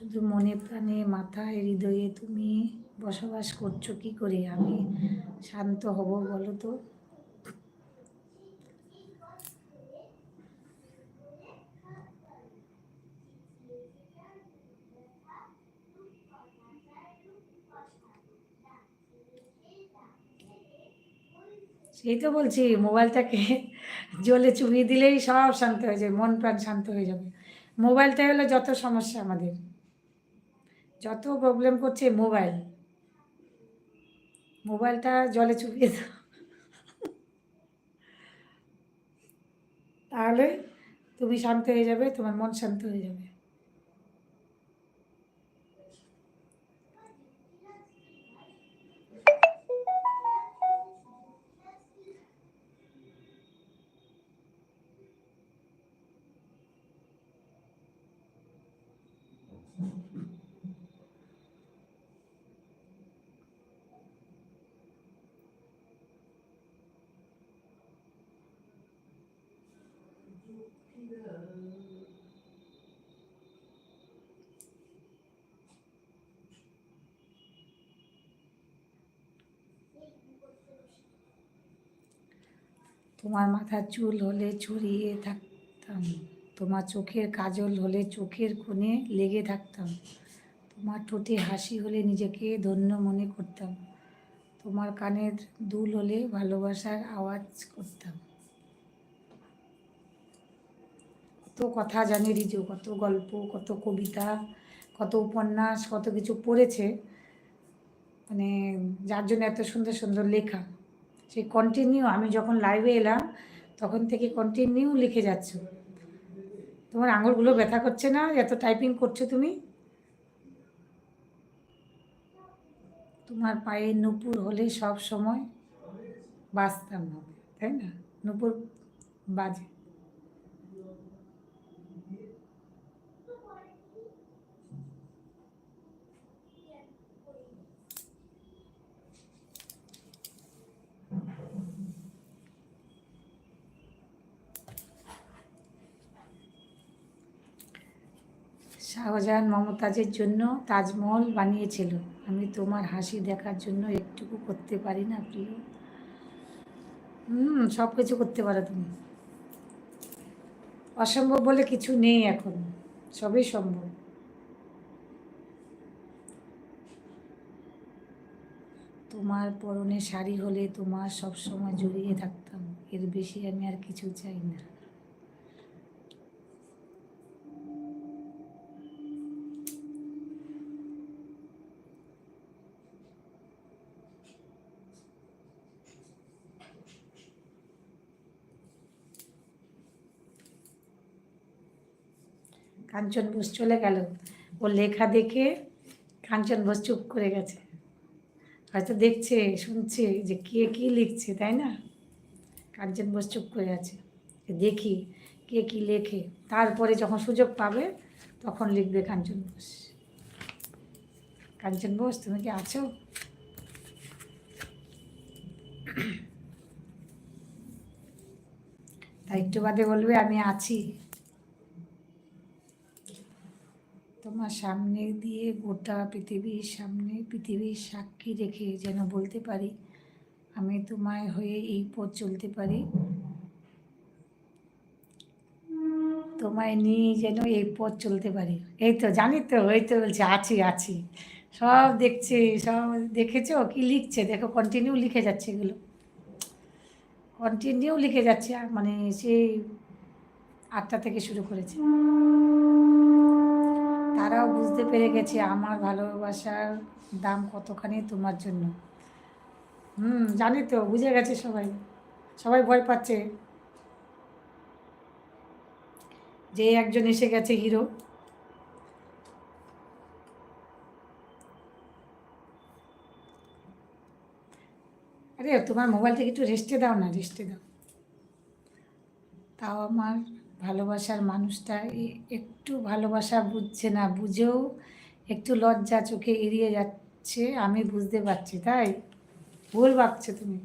শুধু মনে প্রাণে, মাথায়, হৃদয়ে তুমি বসবাস করছ, কি করে আমি শান্ত হব বলো তো? সেই তো বলছি, মোবাইলটাকে জলে চুবিয়ে দিলেই সব শান্ত হয়ে যাবে, মন প্রাণ শান্ত হয়ে যাবে। মোবাইলটা হলো যত সমস্যা আমাদের। যত প্রবলেম করছে মোবাইল মোবাইলটা জলে চুপিয়ে দাও। তাহলে তুমি শান্ত হয়ে যাবে, তোমার মন শান্ত হয়ে যাবে। তোমার মাথার চুল হলে ছড়িয়ে থাকতাম, তোমার চোখের কাজল হলে চোখের কোণে লেগে থাকতাম, তোমার ঠোঁটে হাসি হলে নিজেকে ধন্য মনে করতাম, তোমার কানের দুল হলে ভালোবাসার আওয়াজ করতাম। কত কথা জানে রিজু, কত গল্প, কত কবিতা, কত উপন্যাস, কত কিছু পড়েছে। মানে যার জন্য এত সুন্দর সুন্দর লেখা। সেই কন্টিনিউ আমি যখন লাইভে এলাম, তখন থেকে কন্টিনিউ লিখে যাচ্ছ। তোমার আঙুলগুলো ব্যথা করছে না? এত টাইপিং করছ তুমি? তোমার পায়ে নুপুর হলে সব সময় বাঁচতাম হবে তাই না? নুপুর বাজে। শাহজাহান মমতাজের জন্য তাজমহল বানিয়েছিল। আমি তোমার হাসি দেখার জন্য একটুকু করতে পারি না, প্রিয়? হুম সব কিছু করতে পারো তুমি। অসম্ভব বলে কিছু নেই এখন। সবই সম্ভব। তোমার পরনে শাড়ি হলে তোমার সব সময় জড়িয়ে থাকতাম। এর বেশি আমি আর কিছু চাই না। কাঞ্চন বোস চলে গেল। ও লেখা দেখে কাঞ্চন বোস চুপ করে গেছে। হয়তো দেখছে, শুনছে যে কে কী লিখছে, তাই না? কাঞ্চন বোস চুপ করে আছে। দেখি কে কী লেখে। তারপরে যখন সুযোগ পাবে, তখন লিখবে কাঞ্চন বোস। কাঞ্চন বোস, তুমি কি আছো? তাই একটু বাদে বলবে, আমি আছি। তোমার সামনে দিয়ে গোটা পৃথিবীর সামনে পৃথিবীর সাক্ষী রেখে যেন বলতে পারি, আমি তোমায় হয়ে এই পথ চলতে পারি। তোমায় নিয়ে যেন এই পথ চলতে পারি। এই তো জানি তো ওই তো বলছে, আছি আছি। সব দেখছে, সব দেখেছ? কি লিখছে? দেখো কন্টিনিউ লিখে যাচ্ছে এগুলো। কন্টিনিউ লিখে যাচ্ছে মানে সেই আটটা থেকে শুরু করেছে। বুঝতে পেরে গেছি আমার ভালোবাসার দাম কতখানি তোমার জন্য। হুম, জানি তো, বুঝে গেছে সবাই। সবাই ভয় পাচ্ছে। যে একজন এসে গেছে হিরো। আরে, তোমার মোবাইল থেকে একটু রেস্টে দাও না রেস্টে দাও। তাও আমার ভালোবাসার মানুষটা একটু ভালোবাসা বুঝছে না, বুঝেও একটু লজ্জা চোখে এড়িয়ে যাচ্ছে, আমি বুঝতে পারছি, তাই? ভুল ভাবছ তুমি?